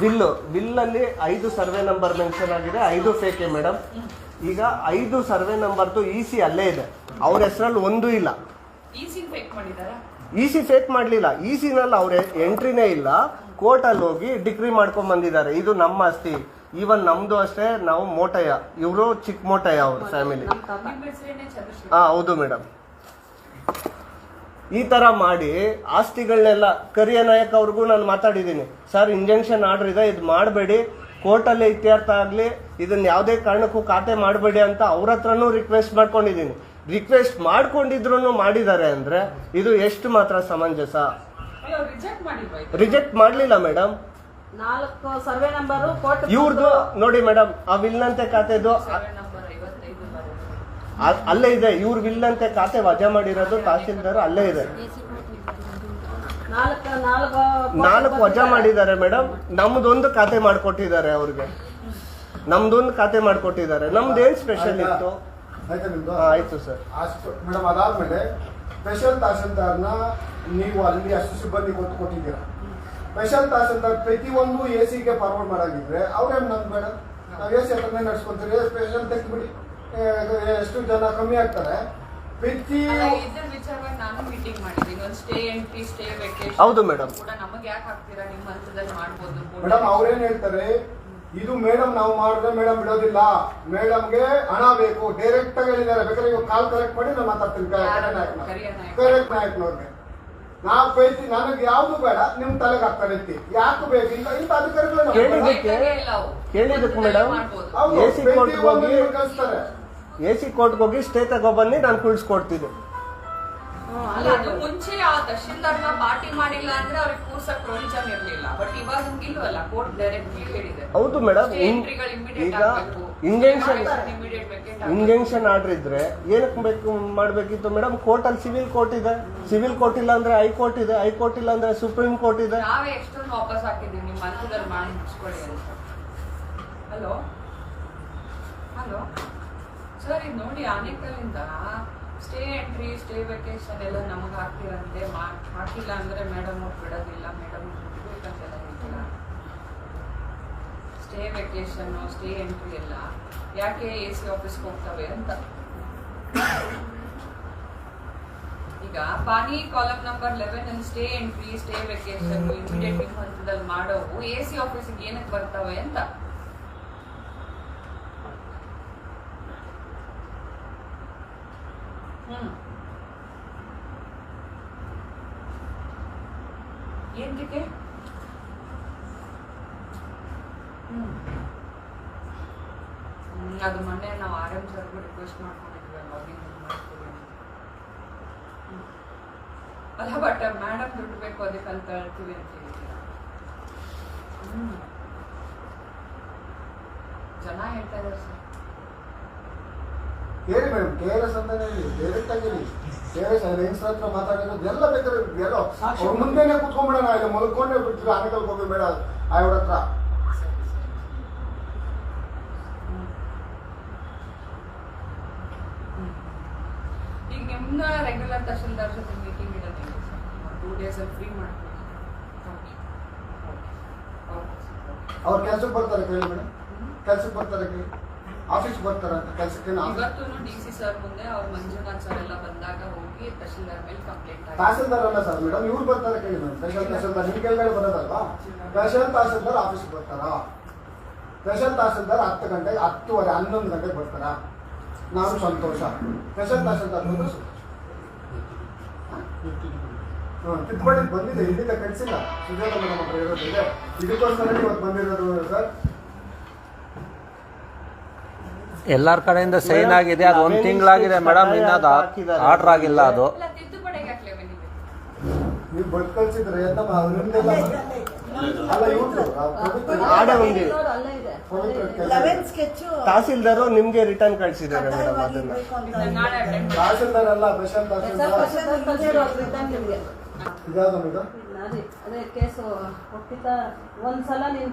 ವಿಲ್ ವಿಲ್ ಅಲ್ಲಿ ಐದು ಸರ್ವೆ ನಂಬರ್ ಮೆನ್ಷನ್ ಆಗಿದೆ. ಐದು ಫೇಕೆ ಮೇಡಮ್. ಈಗ ಐದು ಸರ್ವೆ ನಂಬರ್ದು ಇ ಸಿ ಅಲ್ಲೇ ಇದೆ. ಅವ್ರ ಹೆಸರಲ್ಲಿ ಒಂದು ಇಲ್ಲ. ಇ ಸಿ ಫೇಕ್ ಮಾಡಲಿಲ್ಲ. ಇ ಸಿನಲ್ಲಿ ಅವ್ರ ಎಂಟ್ರಿನೇ ಇಲ್ಲ. ಕೋರ್ಟಲ್ಲಿ ಹೋಗಿ ಡಿಗ್ರಿ ಮಾಡ್ಕೊಂಡ್ ಬಂದಿದ್ದಾರೆ ಇದು ನಮ್ಮ ಆಸ್ತಿ. ಈವನ್ ನಮ್ದು ಅಷ್ಟೇ ನಾವು ಮೋಟಯ್ಯ. ಇವರು ಚಿಕ್ಕ ಮೋಟಯ್ಯ ಅವ್ರ ಫ್ಯಾಮಿಲಿ ಹಾ ಹೌದು ಮೇಡಮ್ ಈ ತರ ಮಾಡಿ ಆಸ್ತಿಗಳನ್ನೆಲ್ಲ ಕರಿಯ ನಾಯಕ್ ಅವ್ರಿಗೂ ನಾನು ಮಾತಾಡಿದ್ದೀನಿ. ಸರ್ ಇಂಜೆಕ್ಷನ್ ಆರ್ಡರ್ ಇದೆ ಇದು ಮಾಡಬೇಡಿ. ಕೋರ್ಟಲ್ಲೇ ಇತ್ಯರ್ಥ ಆಗಲಿ ಇದನ್ನ ಯಾವುದೇ ಕಾರಣಕ್ಕೂ ಖಾತೆ ಮಾಡಬೇಡಿ ಅಂತ ಅವ್ರ ಹತ್ರನೂ ರಿಕ್ವೆಸ್ಟ್ ಮಾಡ್ಕೊಂಡಿದ್ದೀನಿ. ರಿಕ್ವೆಸ್ಟ್ ಮಾಡ್ಕೊಂಡಿದ್ರು ಮಾಡಿದ್ದಾರೆ ಅಂದ್ರೆ ಇದು ಎಷ್ಟು ಮಾತ್ರ ಸಮಂಜಸ? ರಿಜೆಕ್ಟ್ ಮಾಡಲಿಲ್ಲ ಮೇಡಮ್ ನಾಲ್ಕು ಸರ್ವೆ ನಂಬರು ಕೋರ್ಟ್ ಇವ್ರದ್ದು ನೋಡಿ ಮೇಡಮ್ ಆ ವಿಲ್ನಂತೆ ಖಾತೆದು ಅಲ್ಲೇ ಇದೆ ಇವ್ರ ವಿಲ್ನಂತೆ ಖಾತೆ ವಜಾ ಮಾಡಿರೋದು ತಹಸೀಲ್ದಾರ್ ಅಲ್ಲೇ ಇದೆ. ನಾಲ್ಕು ವಜಾ ಮಾಡಿದ್ದಾರೆ ಮೇಡಮ್ ನಮ್ದೊಂದು ಖಾತೆ ಮಾಡಿಕೊಟ್ಟಿದ್ದಾರೆ ಅವ್ರಿಗೆ. ನಮ್ದೊಂದು ಖಾತೆ ಮಾಡ್ಕೊಟ್ಟಿದ್ದಾರೆ. ನಮ್ದೇನ್ ಸ್ಪೆಷಲ್ ಇತ್ತು? ಆಯ್ತಾ ಸರ್. ಅಷ್ಟು ಮೇಡಮ್ ಅದಾದ್ಮೇಲೆ ಸ್ಪೆಷಲ್ ತಹಸೀಲ್ದಾರ್ನ ನೀವು ಅಲ್ಲಿ ಅಷ್ಟು ಸಿಬ್ಬಂದಿ ಕೊಟ್ಟು ಕೊಟ್ಟಿದ್ದೀರಾ? ಸ್ಪೆಷಲ್ ತಹಸೀಲ್ದಾರ್ ಪ್ರತಿಯೊಂದು ಎ ಸಿಗೆ ಫಾರ್ವರ್ಡ್ ಮಾಡಾಗಿದ್ರೆ ಅವ್ರೇನು ನಮ್ಗೆ ಬೇಡ? ನಾವು ಎ ಸಿ ಹತ್ರನೇ ನಡ್ಸ್ಕೊಂತೀರಿ ಸ್ಪೆಷಲ್ ತೆಗ್ದ್ಬಿಡಿ ಎಷ್ಟು ಜನ ಕಮ್ಮಿ ಆಗ್ತಾರೆ. ಪ್ರತಿ ಅಲ್ಲ, ಇದ್ರ ವಿಚಾರವಾಗಿ ನಾನು ಮೀಟಿಂಗ್ ಮಾಡಿದ್ದೀನಿ. ಒಂದು ಸ್ಟೇ ಎಂಟ್ರಿ ಸ್ಟೇ ವೆಕೇಶನ್ ಹೌದು ಮೇಡಮ್ ಕೂಡ ನಮಗೆ ಯಾಕೆ ಹಾಕ್ತೀರಾ? ನಿಮ್ಮ ಹಂತದಲ್ಲಿ ಮಾಡ್ಬೋದು ಮೇಡಮ್ ಅವ್ರೇನ್ ಹೇಳ್ತಾರೆ? ಇದು ಮೇಡಮ್ ನಾವು ಮಾಡಿದ್ರೆ ಮೇಡಮ್ ಬಿಡೋದಿಲ್ಲ. ಮೇಡಮ್ಗೆ ಹಣ ಬೇಕು. ಡೈರೆಕ್ಟ್ ಆಗಿ ಹೇಳಿದ್ದಾರೆ. ಬೇಕಾದ್ರೆ ಇವಾಗ ಕಾಲ್ ಕರೆಕ್ಟ್ ಮಾಡಿ ನಾನು ಮಾತಾಡ್ತೀನಿ. ಕರೆಕ್ಟ್ ನಾಯಕ್ ನೋಡ್ರಿ ನಾವು ಬೈತಿ ನನಗೆ ಯಾವ್ದು ಬೇಡ ನಿಮ್ ತಲೆಗೆ ಹಾಕ್ತಾರೆ ಐತಿ ಯಾಕೆ ಬೇಕು? ಇಂತ ಇಂತ ಅಧಿಕಾರಿಗಳು ಕೇಳಿದಕ್ಕೆ ಕೇಳಿದ್ದಕ್ಕೆ ಮೇಡಮ್ ಎ ಸಿ ಕೋರ್ಟ್ಗೆ ಹೋಗಿ- ಎ ಸಿ ಕೋರ್ಟ್ಗೆ ಹೋಗಿ ಸ್ಟೇ ತಗೊಬನ್ನಿ ನಾನು ಅಲ್ಲ ಅದು ಮುಂಚೆ ಆ ತಹಶೀಲ್ದಾರ್ನ ಪಾರ್ಟಿ ಮಾಡಿಲ್ಲ ಅಂದ್ರೆ ಅವ್ರಿಗೆ ಕೂರ್ಸಕ್ ಪ್ರೊವಿಷನ್ ಇರ್ಲಿಲ್ಲ. ಬಟ್ ಇವಾಗ ಹಂಗಿಲ್ವಲ್ಲ ಕೋರ್ಟ್ ಡೈರೆಕ್ಟ್ಲಿ ಹೇಳಿದೆ. ಹೌದು ಮೇಡಮ್ ಎಂಟ್ರಿಗಳು ಇಮಿಡಿಯೇಟ್ ಈಗ. ಇಂಜೆಕ್ಷನ್ ಇಂಜೆಕ್ಷನ್ ಆರ್ಡರ್ ಇದ್ರೆ ಏನಕ್ಕೆ ಬೇಕು ಮಾಡ್ಬೇಕಿತ್ತು ಮೇಡಮ್ ಕೋರ್ಟ್ ಅಲ್ಲಿ ಸಿವಿಲ್ ಕೋರ್ಟ್ ಇದೆ. ಸಿವಿಲ್ ಕೋರ್ಟ್ ಇಲ್ಲ ಅಂದ್ರೆ ಹೈಕೋರ್ಟ್ ಇದೆ. ಹೈಕೋರ್ಟ್ ಇಲ್ಲ ಅಂದ್ರೆ ಸುಪ್ರೀಂ ಕೋರ್ಟ್ ಇದೆ. ನಾವೇ ಎಷ್ಟೊಂದು ವಾಪಸ್ ಹಾಕಿದ್ದೀವಿ ನಿಮ್ಮ ಹಂತದಲ್ಲಿ ಮಾಡಿ ಹಲೋ ಹಲೋ ಸರ್ ಇದು ನೋಡಿ ಆನೇಕಲ್ಲಿಂದ ಸ್ಟೇ ಎಂಟ್ರಿ ಸ್ಟೇ ವೆಕೇಶನ್ ಎಲ್ಲ ನಮಗೆ ಹಾಕ್ತಿರಂತೆ. ಮಾ- ಹಾಕಿಲ್ಲ ಅಂದ್ರೆ ಮೇಡಮ್ ಅವ್ರು ಬಿಡೋದಿಲ್ಲ. ಮೇಡಮ್ ಬಿಡ್ಬೇಕಂತೆಲ್ಲ ಹೇಳ್ತೀರ? ಸ್ಟೇ ವೆಕೇಶನ್ ಸ್ಟೇ ಎಂಟ್ರಿ ಎಲ್ಲ. ಯಾಕೆ ಎ ಸಿ ಆಫೀಸ್ಗೆ ಹೋಗ್ತವೆ ಅಂತ. ಈಗ ಪಾನಿ ಕಾಲಮ್ ನಂಬರ್ ಲೆವೆನ್ ಅಲ್ಲಿ stay entry stay vacation immediate ಹಂತದಲ್ಲಿ ಮಾಡೋವು. ಎ ಸಿ ಆಫೀಸಿಗೆ ಏನಕ್ಕೆ ಬರ್ತವೆ ಅಂತ ಹ್ಮ್ ಏನ್ ಟಿಕೆಟ್ ಹ್ಮ್ ಹ್ಮ್, ಅದು ಮೊನ್ನೆ ನಾವು ಆರ್ ಎಂ ಸರ್ಗೂ ರಿಕ್ವೆಸ್ಟ್ ಮಾಡ್ಕೊಂಡಿದ್ವಿ ಲಾಗಿನ್ ಮಾಡ್ತೀವಿ ಅಂತ ಹ್ಮ್. ಅಲ್ಲ ಬಟ್ ಮೇಡಮ್ ದುಡ್ಡು ಬೇಕು ಅದಕ್ಕೆ ಅಂತ ಹೇಳ್ತೀವಿ ಅಂತ ಹೇಳಿದ್ದೀರಾ ಹ್ಮ್ ಜನ ಹೇಳ್ತಾ ಇದ್ದಾರೆ ಸರ್. ಹೇಳಿ ಮೇಡಮ್ ಕೆ ಆರ್ ಎಸ್ ಅಂತ ಹೇಳಿ ಡೈರೆಕ್ಟ್ ಆಗಿ ಹೇಳಿ. ಕೆ ಆರ್ ಎಸ್ ಹೆಂಗ್ಸ್ರ ಹತ್ರ ಮಾತಾಡಿರೋದು ಎಲ್ಲ ಬೇಕಾದ್ರೆ ಎಲ್ಲ. ಅವ್ರ ಮುಂದೆನೆ ಕುತ್ಕೊಂಡ್ಬಿಡೋಣ ಇಲ್ಲ ಮಲ್ಕೊಂಡೇ ಬಿಡ್ತೀವಿ ಆನೆಕಲ್ ಹೋಗಿ ಬೇಡ ಅವ್ರ ಹತ್ರ. ಈಗ ರೆಗ್ಯುಲರ್ ತಹಶೀಲ್ದಾರ್ ಜೊತೆ ಮೀಟಿಂಗ್ ಇಡೋದು ಟೂ ಡೇಸ್ ಅಲ್ಲಿ ಫ್ರೀ ಮಾಡ್ತೀನಿ ಅವ್ರ ಕೆಲಸಕ್ಕೆ ಬರ್ತಾರೆ ಕೇಳಿ ಮೇಡಮ್. ಕೆಲ್ಸಕ್ಕೆ ಬರ್ತಾರೆ ಆಫೀಸ್ ಬರ್ತಾರ ಕೆಲ್ಸಕ್ಕೆ? ಇವತ್ತು ಡಿ ಸಿ ಸರ್ ಮುಂದೆ ಅವ್ರು ಮಂಜುನಾಥ್ ಎಲ್ಲ ಬಂದಾಗ ಹೋಗಿ ತಹಶೀಲ್ದಾರ್ ಮೇಲೆ ಕಂಪ್ಲೇಂಟ್ ಆಗಿದೆ ತಹಸೀಲ್ದಾರ್ ಅಲ್ಲ ಸರ್ ಮೇಡಮ್ ಇವ್ರು ಬರ್ತಾರೆ ಕೇಳಿ ಮೇಡಮ್. ಸ್ಪೆಷಲ್ ತಹಸೀಲ್ದಾರ್ ನಿಮ್ ಕೆಳಗಡೆ ಬರೋದಲ್ವಾ? ಸ್ಪೆಷಲ್ ತಹಸೀಲ್ದಾರ್ ಆಫೀಸ್ ಬರ್ತಾರ? ಸ್ಪೆಷಲ್ ತಹಸೀಲ್ದಾರ್ ಹತ್ತು ಗಂಟೆಗೆ ಹತ್ತುವರೆ ಹನ್ನೊಂದು ಗಂಟೆಗೆ ಬರ್ತಾರ? ನಾನು ಸಂತೋಷ. ಸ್ಪೆಷಲ್ ತಹಸೀಲ್ದಾರ್ ಬಂದು ತಿದ್ದುಪಡಿ ಬಂದಿದೆ. ಇಲ್ಲಿಂದ ಕಳಿಸಿಲ್ಲ ಸುಜಾತ ಮೇಡಮ್ ಹತ್ರ ಇರೋದಿದೆ ಇದಕ್ಕೋಸ್ಕರ ಇವತ್ತು ಬಂದಿರೋದು ಸರ್. ಎಲ್ಲಾರ ಕಡೆಯಿಂದ ಸೈನ್ ಆಗಿದೆ ಅದು ಒಂದು ತಿಂಗಳಾಗಿದೆ ಮೇಡಮ್ ಇನ್ನದ ಆರ್ಡರ್ ಆಗಿಲ್ಲ ಅದು. ತಹಸೀಲ್ದಾರು ನಿಮ್ಗೆ ರಿಟರ್ನ್ ಕಳ್ಸಿದ್ದಾರೆ ಮೇಡಮ್ ಅದನ್ನ.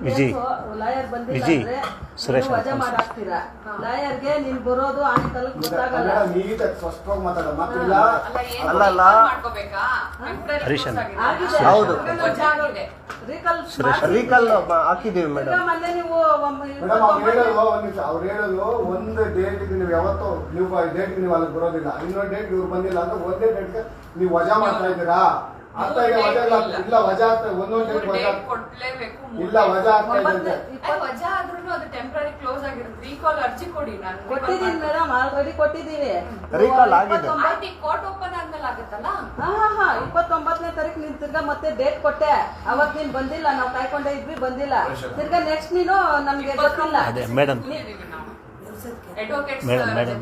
ವಿಜಿ. ಸುರೇಶ್ ಹರೀಶನ್. ಹೌದು. ರೀಕಲ್ ಮೇಡಮ್ ಅವ್ರು ಹೇಳೋದು ಒಂದು ಡೇಟ್ಗೆ ನೀವು ಯಾವತ್ತೋ ನೀವು ಡೇಟ್ ನೀವು ಅಲ್ಲಿ ಬರೋದಿಲ್ಲ. ಇನ್ನೊಂದು ಡೇಟ್ ಇವ್ರು ಬಂದಿಲ್ಲ ಅಂದ್ರೆ ಒಂದೇ ಡೇಟ್ಗೆ ನೀವು ವಜಾ ಮಾಡ್ತಾ ಇದ್ದೀರಾ? ವಜಾ ಇಲ್ಲ. ಇಲ್ಲ ವಜಾ ಆಗ್ತಾ ಒಂದೊಂದು ಡೇಟ್ ವಜಾ ಕೊಡ್ಲೇಬೇಕು ಇಲ್ಲ ವಜಾ ಆಗ್ತಾ ಇದೆ ಒಂಬತ್ತನೇ- ಅಂತೆ. ಅಲ್ಲ, ಇಪ್ಪತ್ತು- ವಜಾ ಆದ್ರೂ ಅದು ಟೆಂಪರರಿ ಕ್ಲೋಸ್ ಆಗಿರುತ್ತೆ. ರೀಕಾಲ್ ಅರ್ಜಿ ಕೊಡಿ ನಾನು. ಮೇಡಮ್ ಆಲ್ರೆಡಿ ಕೊಟ್ಟಿದ್ದೀನಿ. ಆಗಿದೆ. ಆಯ್ತು, ಕೋರ್ಟ್ ಓಪನ್ ಆದ್ಮೇಲೆ ಆಗುತ್ತಲ್ಲ? ಹಾ ಹಾ ಹಾ. ಇಪ್ಪತ್ತೊಂಬತ್ತನೇ ತಾರೀಕು ನೀನ್ ತಿರ್ಗಾ ಮತ್ತೆ ಡೇಟ್ ಕೊಟ್ಟೆ. ಅವತ್ ನೀನ್ ಬಂದಿಲ್ಲ. ನಾವು ಕಾಯ್ಕೊಂಡೇ ಇದ್ವಿ ಬಂದಿಲ್ಲ. ತಿರ್ಗಾ ನೆಕ್ಸ್ಟ್ ನೀನು ನಮ್ಗೆ ಗೊತ್ತಿಲ್ಲ. ಅದೇ madam advocates madam, madam.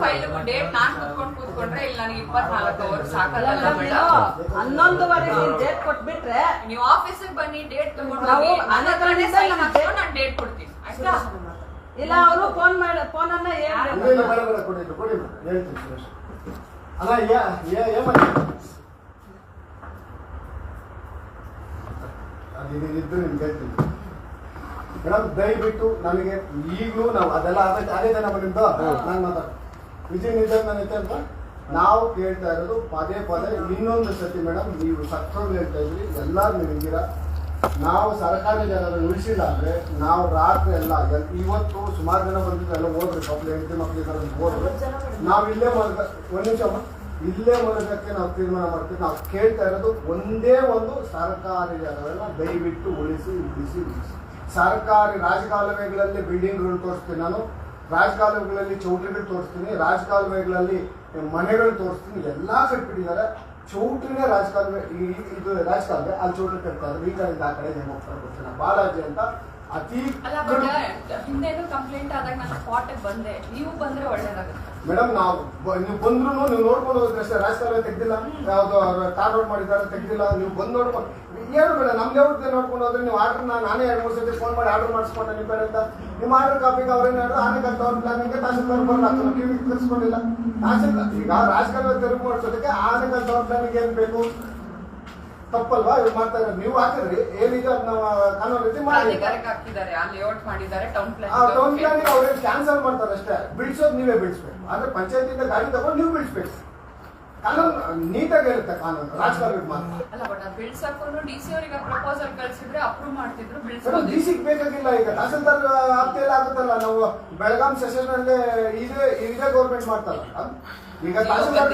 File date ನಾನ್ ಕುತ್ಕೊಂಡು ಕೊಟ್ಕೊಂಡ್ರೆ ಇಲ್ಲಿ ನನಗೆ ಇಪ್ಪತ್ನಾಲ್ಕು ಅವರ್ ಸಾಕಲ್ಲ ಹನ್ನೊಂದುವರೆ ಡೇಟ್ ಕೊಟ್ಬಿಟ್ರೆ ನೀವು ಆಫೀಸಿಗೆ ಬನ್ನಿ ಡೇಟ್ ತಗೊಂಡು ನಾವು ನಾನು ಡೇಟ್ ಕೊಡ್ತೀನಿ. ಆಯ್ತಾ? ಇಲ್ಲ ಅವರು ಫೋನ್ ಮಾಡಿ ಫೋನ್ ಅನ್ನ ಹೇಳ್ತೀನಿ ನಿಮ್ಗೆ ಮೇಡಮ್ ದಯವಿಟ್ಟು ನನಗೆ ಈಗಲೂ ನಾವು ಅದೆಲ್ಲ ಆದಕ್ಕೆ ಅದೇ ನಮಗೆ ನಿಮ್ದು ನಾನು ಮಾತಾಡ ವಿಜಯ್ ನಿಧಾನ ನನ್ನ ಐತೆ ಅಂತ ನಾವು ಕೇಳ್ತಾ ಇರೋದು ಪದೇ ಪದೇ ಇನ್ನೊಂದು ಸತಿ ಮೇಡಮ್ ನೀವು ಸತ್ತೋಗಿ ಹೇಳ್ತಾ ಇದ್ರಿ, ಎಲ್ಲಾರು ನಿಮಗಿರ ನಾವು ಸರ್ಕಾರಿ ಜನರನ್ನು ಉಳಿಸಿಲ್ಲ ಅಂದ್ರೆ ನಾವು ರಾತ್ರಿ ಎಲ್ಲ ಇವತ್ತು ಸುಮಾರು ಜನ ಬಂದಿದ್ದು ಎಲ್ಲ ಹೋದ್ರಿ ಮಕ್ಳು ಹೆಂಡತಿ ಮಕ್ಕಳಿಗೆ ಹೋದ್ರೆ. ನಾವು ಇಲ್ಲೇ ಮಲಗ, ಒಂದ್ ನಿಮಿಷ. ಇಲ್ಲೇ ಮಲಗಕ್ಕೆ ನಾವು ತೀರ್ಮಾನ ಮಾಡ್ತೀವಿ. ನಾವು ಕೇಳ್ತಾ ಇರೋದು ಒಂದೇ ಒಂದು ಸರ್ಕಾರಿ ಜಾಗಗಳನ್ನ ದಯವಿಟ್ಟು ಉಳಿಸಿ ಉಳಿಸಿ ಉಳಿಸಿ. ಸರ್ಕಾರಿ ರಾಜಕಾಲುವೆಗಳಲ್ಲಿ ಬಿಲ್ಡಿಂಗ್ಗಳು ತೋರಿಸ್ತೀನಿ ನಾನು. ರಾಜಕಾಲುವೆಗಳಲ್ಲಿ ಚೌಟ್ರಿಗಳು ತೋರಿಸ್ತೀನಿ ರಾಜಕಾಲುವೆಗಳಲ್ಲಿ ಮನೆಗಳು ತೋರಿಸ್ತೀನಿ ಎಲ್ಲಾ ಕಟ್ಬಿಟ್ಟಿದ್ದಾರೆ ಚೌಟ್ರಿನೇ ರಾಜಕಾಲುವೆ ಈ- ಇದು ರಾಜಕಾಲುವೆ ಅಲ್ಲಿ ಚೌಟ್ರಿ ಕಟ್ತಾ ಇದ್ದಾರೆ ಈ ಕಡೆಯಿಂದ ಆ ಕಡೆ ಹೆಂಗ್ ಹೋಗ್ತಾರೆ ಗೊತ್ತಿಲ್ಲ ಬಾಲಾಜಿ ಅಂತ ಅತಿ ಹಿಂದೆನೂ ಕಂಪ್ಲೇಂಟ್ ಆದಾಗ ನಾನು ಸ್ಪಾಟಿಗೆ ಬಂದೆ. ನೀವು ಬಂದ್ರೆ ಒಳ್ಳೇದಾಗುತ್ತೆ. ಮೇಡಮ್ ನಾವು ನೀವು ಬಂದ್ರು ನೀವು ನೋಡ್ಕೊಂಡು ಹೋದ್ರೆ ಅಷ್ಟೇ, ರಾಜಕಾಲುವೆ ತೆಗ್ದಿಲ್ಲ, ಯಾವ್ದು ಕಾರ್ ರೋಡ್ ಮಾಡಿದ್ದಾರೆ, ತೆಗ್ದಿಲ್ಲ, ನೀವು ಬಂದು ನೋಡ್ಕೊಂಡು ಏನು ಬೇಡ ನಮ್ಮ ಲೇಔಟ್ ನೋಡ್ಕೊಂಡು ಹೋದ್ರೆ ನೀವು ಆರ್ಡರ್ ನಾನೇ ಎರಡು ಮೂರು ಸತಿ ಫೋನ್ ಮಾಡಿ ಆರ್ಡರ್ ಮಾಡಿಸ್ಕೊಂಡೆ ನಿಮ್ಮ ಬೇಡ ಅಂತ ನಿಮ್ಮ ಆರ್ಡರ್ ಕಾಪಿಗೆ ಅವ್ರೇನು ಹೇಳಿದ್ರು ಆನೆಕಲ್ ಅವ್ರ ಪ್ಲಾನಿಂಗ್ ತಹಸೀಲ್ದಾರ್ ಬರ್ದು ಹಾಕೋದು ಕಿವಿ ತರಿಸ್ಕೊಂಡಿಲ್ಲ. ತಹಸೀಲ್ದಾರ್ ಈಗ ರಾಜಕಾರಣ ತೆರವು ಮಾಡಿಸೋದಕ್ಕೆ ಆನೆಕಲ್ ಅವ್ರ ಪ್ಲಾನಿಂಗ್ ಏನು ಬೇಕು? ತಪ್ಪಲ್ವಾ? ಇವ್ರು ಮಾಡ್ತಾ ಇರೋದು. ನೀವು ಹಾಕಿದ್ರಿ. ಏನಿದೆ ನಾವು ಕಾನೂನು ರೀತಿ ಮಾಡಿ. ಹಾಕಿದ್ದಾರೆ. ಆ ಲೇಔಟ್ ಮಾಡಿದ್ದಾರೆ. ಟೌನ್ ಆ ಟೌನ್ ಪ್ಲಾನಿಂಗ್ ಪ್ಲಾನ್ ಅವ್ರೇನು ಕ್ಯಾನ್ಸಲ್ ಮಾಡ್ತಾರೆ ಅಷ್ಟೇ. ಬಿಡಿಸೋದು ನೀವೇ ಬಿಡಿಸ್ಬೇಕು. ಆದ್ರೆ ಪಂಚಾಯತಿಂದ ಗಾಡಿ ತಗೊಂಡು ನೀವು ಬಿಡಿಸ್ಬೇಕು. ಕಾನೂನು ನೀಟಾಗಿ ಇರುತ್ತೆ ಕಾನೂನು. ರಾಜಕಾರಣಕ್ಕೆ ಮಾತ್ರ. ಅಲ್ಲ ಬಟ್ ಅದು ಬಿಲ್ಸಕ್ಕೂ ಡಿ ಸಿ ಅವರಿಗೆ ಪ್ರಪೋಸಲ್ ಕಳ್ಸಿದ್ರೆ ಅಪ್ರೂವ್ ಮಾಡ್ತಿದ್ರು ಬಿಡ್ಸೋದು ಡಿ ಸಿ ಬೇಕಾಗಿಲ್ಲ ಈಗ. ತಹಸೀಲ್ದಾರ್ ಆಪ್ತಿಯಲ್ಲಿ ಆಗುತ್ತಲ್ಲ ನಾವು ಬೆಳಗಾಂ ಸೆಷನ್ ಅಲ್ಲೇ ಇದೇ ಇದೇ ಗೌರ್ಮೆಂಟ್ ಮಾಡ್ತಾರಲ್ಲ. ಈಗ ತಹಸೀಲ್ದಾರ್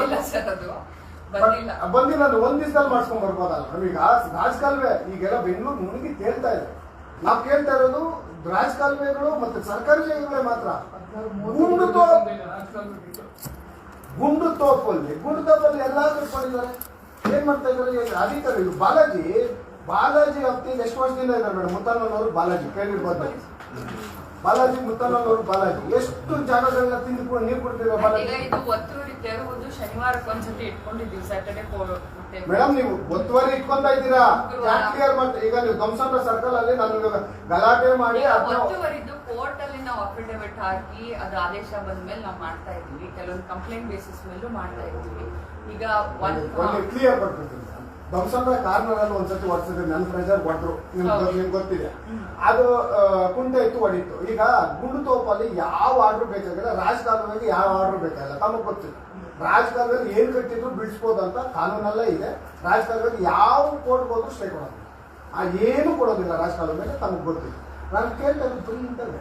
ಬಂದಿಲ್ಲ. ಅಂದ್ರೆ ಒಂದ್ ದಿವಸದಲ್ಲಿ ಮಾಡ್ಸ್ಕೊಂಡ್ ಬರ್ಬೋದಲ್ಲ. ನಮಗೆ ರಾಜಕಾಲುವೆ ಈಗೆಲ್ಲ ಬೆಂಗಳೂರು ಮುಳುಗಿ ತೇಲ್ತಾ ಇದೆ. ನಾವು ಕೇಳ್ತಾ ಇರೋದು ರಾಜಕಾಲುವೆಗಳು ಮತ್ತೆ ಸರ್ಕಾರಿ ಜಾಗಗಳೇ ಮಾತ್ರ. ಗುಂಡು ಗುಂಡು ತೋಪಲ್ಲಿ ಗುಂಡು ತೋಪಲ್ಲಿ ಎಲ್ಲಾ ಕಟ್ಕೊಂಡಿದ್ದಾರೆ ಏನ್ ಮಾಡ್ತಾ ಇದ್ದಾರೆ? ಈಗ ಇದು ಬಾಲಾಜಿ ಬಾಲಾಜಿ ಹತ್ತಿ ಎಷ್ಟು ವರ್ಷದಿಂದ ಇದ್ದಾರೆ ಮೇಡಮ್? ಮುತ್ತಾನವರು ಬಾಲಾಜಿ ಕೇಳಿರ್ಬೋದು. ಬಾಲಾಜಿ ಮುತ್ತಣ್ಣನವರು ಬಾಲಾಜಿ. ಎಷ್ಟು ಜಾಗಗಳನ್ನ ತಿಂದು ನೀರು ಕೊಡ್ತೀರ ಈಗ ಬಾಲಾಜಿ? ಇದು ಒತ್ತುವರಿ ತೆರವುದು ಶನಿವಾರಕ್ಕೆ ಒಂದ್ಸತಿ ಇಟ್ಕೊಂಡಿದ್ದೀವಿ ಸ್ಯಾಟರ್ಡೆ ಮೇಡಮ್ ನೀವು ಒತ್ತುವರಿ ಇಟ್ಕೊಂತ ಇದ್ದೀರಾ? ಕ್ಲಿಯರ್ ಮಾಡ್ತಾ ಈಗ ನೀವು ಧ್ವಂಸಂದ್ರ ಸರ್ಕಲ್ ಅಲ್ಲಿ ನಾನು ಗಲಾಟೆ ಮಾಡಿ ಒತ್ತುವರಿದ್ದು ಕೋರ್ಟ್ ಅಲ್ಲಿ ನಾವು ಅಫಿಡವಿಟ್ ಹಾಕಿ ಅದು ಆದೇಶ ಬಂದ್ಮೇಲೆ ನಾವು ಮಾಡ್ತಾ ಇದೀವಿ ಕೆಲವೊಂದು ಕಂಪ್ಲೇಂಟ್ ಬೇಸಿಸ್ ಮೇಲೂ ಮಾಡ್ತಾ ಇದೀವಿ ಈಗ ಒಂದು ಕ್ಲಿಯರ್ ಕೊಟ್ಬಿಡ್ತೀನಿ. ಧ್ವಂಸಂದ್ರ ಕಾರ್ನರ್ ಅಲ್ಲಿ ಒಂದ್ಸತಿ ಹೊಡ್ಸಿದ್ರೆ ನನ್ನ ಫ್ರೆಂಡ್ಸರ್ ಒಡ್ರು. ನಿಮ್ಗೆ ಗೊತ್ತಿದೆ. ಅದು ಕುಂಟೆ ಇತ್ತು ಹೊಡಿತು ಈಗ ಗುಂಡು ತೋಪಲ್ಲಿ ಯಾವ ಆರ್ಡರ್ ಬೇಕಾಗಿಲ್ಲ ರಾಜಕಾಲುವೆಗೆ ಯಾವ ಆರ್ಡರ್ ಬೇಕಾಗಿಲ್ಲ ತಮಗೆ ಗೊತ್ತಿಲ್ಲ. ರಾಜಕಾಲುವೆಗೆ ಏನ್ ಕಟ್ಟಿದ್ರು ಬಿಡಿಸ್ಬೋದು ಅಂತ ಕಾನೂನಲ್ಲೇ ಇದೆ. ರಾಜಕಾಲುವೆಗೆ ಯಾವ ಕೋರ್ಟ್ ಹೋದ್ರು ಸ್ಟೇ ಕೊಡೋದಿಲ್ಲ. ಆ ಏನು ಕೊಡೋದಿಲ್ಲ ರಾಜಕಾಲುವೆ ಮೇಲೆ ತಮಗೆ ಗೊತ್ತಿಲ್ಲ. ನಾನು ಕೇಳ್ತಾ ಇರೋದು ಬರೀ ಇಂಥದ್ದೇ.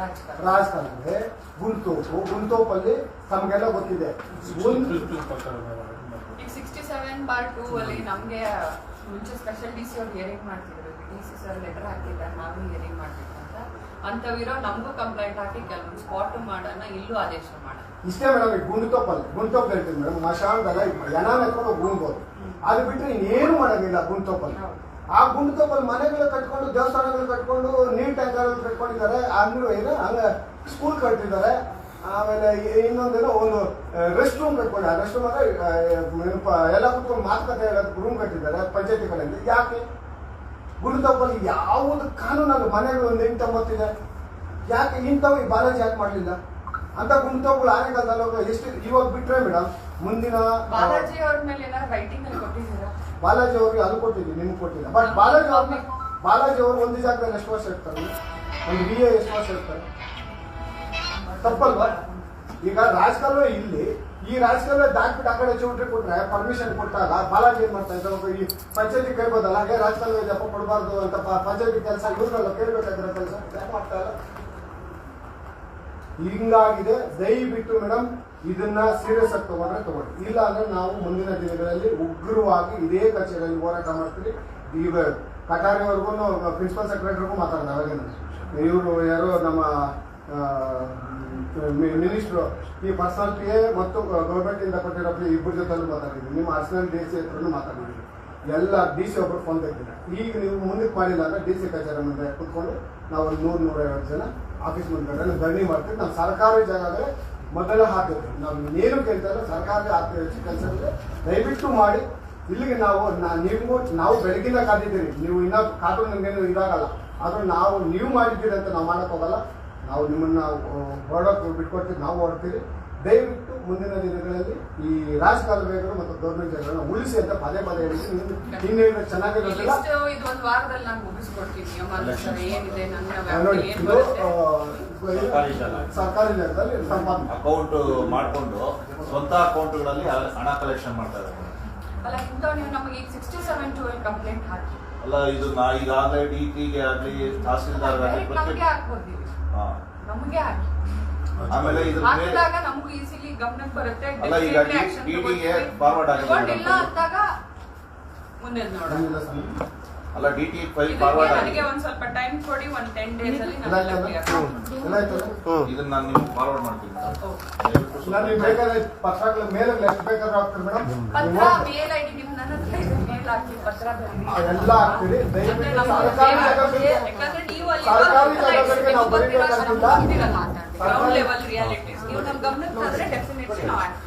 ರಾಜಕಾರಣ ರಾಜಕಾಲುವೆ. ಗುಂಟೋಪು ಗುಂಟೋಪಲ್ಲಿ ತಮಗೆಲ್ಲ ಗೊತ್ತಿದೆ. ಸೆವೆನ್ ಬಾರ್ ಟೂ ಅಲ್ಲಿ ನಮಗೆ ಮುಂಚೆ ಸ್ಪೆಷಲ್ ಡಿ ಸಿ ಅವ್ರು ಹಿಯರಿಂಗ್ ಮಾಡ್ತಿದ್ರು. ಡಿ ಸಿ ಸರ್ ಲೆಟರ್ ಹಾಕಿದ್ದಾರೆ ನಾವು ಹಿಯರಿಂಗ್ ಮಾಡ್ಬೇಕು ಅಂತ. ಅಂತವಿರೋ ನಮಗೂ ಕಂಪ್ಲೇಂಟ್ ಹಾಕಿ ಕೆಲವೊಂದು ಸ್ಪಾಟ್ ಮಾಡೋಣ ಇಲ್ಲೂ ಆದೇಶ ಮಾಡೋಣ. ಇಷ್ಟೇ ಮೇಡಮ್ ಈಗ ಗುಂಡ್ತೋಪಲ್ಲಿ ಗುಂಡ್ತೋಪ್ ಹೇಳ್ತೀವಿ ಮೇಡಮ್ ಮಶಾಣದಾಗ ಜನ ಎತ್ಕೊಂಡು ಗುಣ್ಬೋದು ಅದು ಬಿಟ್ಟರೆ ಇನ್ನೇನು ಮಾಡೋದಿಲ್ಲ ಗುಂಡ್ತೋಪಲ್ಲಿ. ಆ ಗುಂಡ್ತೋಪಲ್ಲಿ ಮನೆಗಳು ಕಟ್ಕೊಂಡು ದೇವಸ್ಥಾನಗಳು ಕಟ್ಕೊಂಡು ನೀರ್ ಟ್ಯಾಂಕರ್ಗಳು ಕಟ್ಕೊಂಡಿದ್ದಾರೆ. ಅಂದ್ರೆ ಏನು ಹಂಗ ಸ್ಕೂಲ್ ಕಟ್ಟಿದ್ದಾರೆ ಆಮೇಲೆ ಇನ್ನೊಂದೇನೋ ಒಂದು ರೆಸ್ಟ್ ರೂಮ್ ಕಟ್ಕೊಂಡಿದ್ದಾರೆ ರೆಸ್ಟ್ ರೂಮ್ ಅಂದ್ರೆ ಎಲ್ಲ ಕುತ್ಕೊಂಡು ಮಾತುಕತೆ ರೂಮ್ ಕಟ್ಟಿದ್ದಾರೆ ಪಂಚಾಯತಿ ಕಡೆಯಿಂದ ಯಾಕೆ? ಗುರುತಪ್ಪಲ್ಲಿ ಯಾವುದು ಕಾನೂನಲ್ಲಿ ಮನೆಗಳು ಒಂದು ಎಂಟೊಂಬತ್ತಿದೆ ಯಾಕೆ? ಇಂಥವು ಈ ಬಾಲಾಜಿ ಯಾಕೆ ಮಾಡಲಿಲ್ಲ? ಅಂತ ಗುಂತಗಳು ಆನೆ ಕಾಲದಲ್ಲಿ ಎಷ್ಟು ಇವಾಗ ಬಿಟ್ರೆ ಮೇಡಮ್ ಮುಂದಿನ ಬಾಲಾಜಿ ಅವ್ರ ಮೇಲೆ ಏನಾದ್ರು ರೈಟಿಂಗ್ ಅಲ್ಲಿ ಕೊಟ್ಟಿದ್ದೀರಾ? ಬಾಲಾಜಿ ಅವ್ರಿಗೆ ಅದು ಕೊಟ್ಟಿದ್ವಿ ನಿಮ್ಗೆ ಕೊಟ್ಟಿಲ್ಲ. ಬಟ್ ಬಾಲಾಜಿ ಅವ್ರ ಬಾಲಾಜಿ ಅವರು ಒಂದು ಜಾಗದಲ್ಲಿ ಎಷ್ಟು ವರ್ಷ ಇರ್ತಾರೆ? ಒಂದು ಬಿ ಎ ಎಷ್ಟು ವರ್ಷ ಇರ್ತಾರೆ? ತಪ್ಪಲ್ವಾ? ಈಗ ರಾಜಕಾಲುವೆ ಇಲ್ಲಿ, ಈ ರಾಜಕಾಲುವೆ ದಾಟ್ಬಿಟ್ಟು ಆ ಕಡೆ ಚೌಟ್ರಿ ಕೊಟ್ರೆ ಪರ್ಮಿಷನ್ ಕೊಟ್ಟಾಗ ಬಾಲಾಜಿ ಏನ್ ಮಾಡ್ತಾ ಈ ಪಂಚಾಯತಿ ಕೇಳ್ಬೋದಲ್ಲ, ಹಾಗೆ ರಾಜಕಾಲುವೆ ಜಪ ಕೊಡಬಾರ್ದು ಅಂತ ಪಂಚಾಯತಿ ಕೆಲಸ, ಇವ್ರನ್ನೆಲ್ಲ ಕೇಳ್ಬೇಕಾಗಿರೋ ಕೆಲಸ ಮಾಡ್ತಾ ಇಲ್ಲ ಹಿಂಗಾಗಿದೆ, ದಯವಿಟ್ಟು ಮೇಡಮ್ ಇದನ್ನ ಸೀರಿಯಸ್ ಆಗಿ ತಗೊಂಡ್ರೆ ತಗೊಳ್ಳಿ. ಇಲ್ಲ ಅಂದ್ರೆ ನಾವು ಮುಂದಿನ ದಿನಗಳಲ್ಲಿ ಉಗ್ರವಾಗಿ ಇದೇ ಕಚೇರಿಯಲ್ಲಿ ಹೋರಾಟ ಮಾಡ್ತೀವಿ. ಈಗ ಕಟಾರಿವರೆಗೂ ಪ್ರಿನ್ಸಿಪಲ್ ಸೆಕ್ರೆಟರಿಗೂ ಅವಾಗ ಇವರು ಯಾರು ನಮ್ಮ ಮಿನಿಸ್ಟ್ರು ಈ ಪರ್ಸನಲ್ ಪಿ ಮತ್ತು ಗೌರ್ಮೆಂಟ್ ಇಂದ ಕೊಟ್ಟಿರೋ ಇಬ್ಬರ ಜೊತೆಲೂ ಮಾತಾಡಿದ್ದೀನಿ ನಿಮ್ಮ ಅರ್ಸನಲ್ ಡಿ ಸಿ ಹತ್ರನೂ ಮಾತಾಡಿದ್ವಿ ಎಲ್ಲ ಡಿ ಸಿ ಒಬ್ಬರು ಫೋನ್ ತೆಗ್ದಿಲ್ಲ ಈಗ ನೀವು ಮುಂದಕ್ಕೆ ಮಾಡಿಲ್ಲ ಅಂದ್ರೆ ಡಿ ಸಿ ಕಚೇರಿ ಮುಂದೆ ಕುತ್ಕೊಂಡು ನಾವು ಒಂದು ನೂರು, ನೂರೈವತ್ತು ಜನ ಆಫೀಸ್ ಮುಂದೆ ಧರಣಿ ಮಾಡ್ತೀವಿ. ನಮ್ಮ ಸರ್ಕಾರಿ ಜಾಗಗಳೇ ಮೊದಲೇ ಹಾಕಿದ್ರು ನಾವು ಇನ್ನೇನು ಕೇಳ್ತಾರೆ ಸರ್ಕಾರದ ಕೆಲಸ ದಯವಿಟ್ಟು ಮಾಡಿ. ಇಲ್ಲಿಗೆ ನಾವು ನೀವು, ನಾವು ಬೆಳಗಿನ ಕಾದಿದ್ದೀರಿ. ನೀವು ಇನ್ನೂ ಕಾದು ನಮಗೇನು ಇದಾಗಲ್ಲ. ಆದ್ರೂ ನಾವು, ನೀವು ಮಾಡಿದ್ದೀರಿ ಅಂತ ನಾವು ಮಾಡಕ್ ಹೋಗಲ್ಲ. ನಾವು ನಿಮ್ಮನ್ನ ಹೊರಡೋಕೆ ಬಿಟ್ಕೊಡ್ತೀವಿ ನಾವು ಹೊರಡ್ತೀವಿ. ದಯವಿಟ್ಟು ಮುಂದಿನ ದಿನಗಳಲ್ಲಿ ಈ ರಾಜಕಾಲುವೆಗಳು ಮತ್ತು ಗೌರ್ಮೆಂಟ್ ಉಳಿಸಿ ಅಂತ ಪದೇ ಪದೇ ಹೇಳಿದ್ದೀನಿ ಇನ್ನೇನು ಬರುತ್ತೆ? ಸರ್ಕಾರಿ ಜಾಗದಲ್ಲಿ ಅಕೌಂಟ್ ಮಾಡ್ಕೊಂಡು ಸ್ವಂತ ಅಕೌಂಟ್ಗಳಲ್ಲಿ ಹಣ ಕಲೆಕ್ಷನ್ ಮಾಡ್ತಾ ಇದ್ದಾರೆ. ಅಲ್ಲ ಇಂಥವ್ ನೀವು ನಮಗೆ ಈಗ ಸಿಕ್ಸ್ಟಿ ಸೆವೆನ್ ಟು ಕಂಪ್ಲೇಂಟ್ ಹಾಕಿ. ಅಲ್ಲ ಇದು ನಾ ಈಗಾಗಲೇ ಡಿ ಟಿಗೆ ಆಗಲಿ ತಹಸೀಲ್ದಾರ್ ಆಗಲಿ ನಮ್ಗೆ ನಮಗೆ ಆಗಿ. ಆಮೇಲೆ ಇದ್ರ ಮೇಲೆ ಹಾಕಿದಾಗ ನಮಗೂ ಈಸಿಲಿ ಗಮನಕ್ಕೆ ಬರುತ್ತೆ. ಅಲ್ಲ, ಈಗ ಆಗಿದೆ ತಗೊಂಡಿಲ್ಲ ಅಂದಾಗ ಮುಂದೆ ನೋಡೋಣ. ಅಲ್ಲ ಡಿ ಟಿ ಫೈಲ್ ಫಾರ್ವರ್ಡ್ ನನಗೆ ಒಂದ್ ಸ್ವಲ್ಪ ಟೈಮ್ ಕೊಡಿ ಒಂದು 10 ಡೇಸ್ ಅಲ್ಲಿ ನಾನು? ಇದನ್ನ ನಾನು ನಿಮ್ಗೆ ಫಾರ್ವರ್ಡ್ ಮಾಡ್ತೀನಿ ನಾನು ನಿಮ್ಗೆ ಬೇಕಾದ್ರೆ ಪತ್ರಗಳ ಮೇಲೆ ಎಷ್ಟು ಬೇಕಾದ್ರೂ ಹಾಕ್ತೀನಿ ಮೇಡಮ್ ಪತ್ರ ಮೇಲ್ ಐಡಿ ನಿಮ್ ನನ್ನ ಹತ್ರ ಇದೆ ಮೇಲ್ ಹಾಕಿ ಪತ್ರ. ಎಲ್ಲ ಹಾಕ್ತೀರಿ ದಯವಿಟ್ಟು ನಮ್ಮ ಸರ್ಕಾರಿ ಯಾಕಂದ್ರೆ ನೀವು ಅಲ್ಲಿ ಸರ್ಕಾರಿ ನಾವು ಗೊತ್ತಿರೋ ಬರೀಬೇಕಾಗಿಲ್ಲ. ನಮ್ಗೆ ಗೊತ್ತಿರಲ್ಲ ಅಂತ ಹೇಳಿ. ಸರ್ಕಾರಿ- Ground level realities. ನೀವು ನಮ್ ಗಮನಕ್ಕೆ ತಂದ್ರೆ ಡೆಫಿನೆಟ್ಲಿ ನಾವು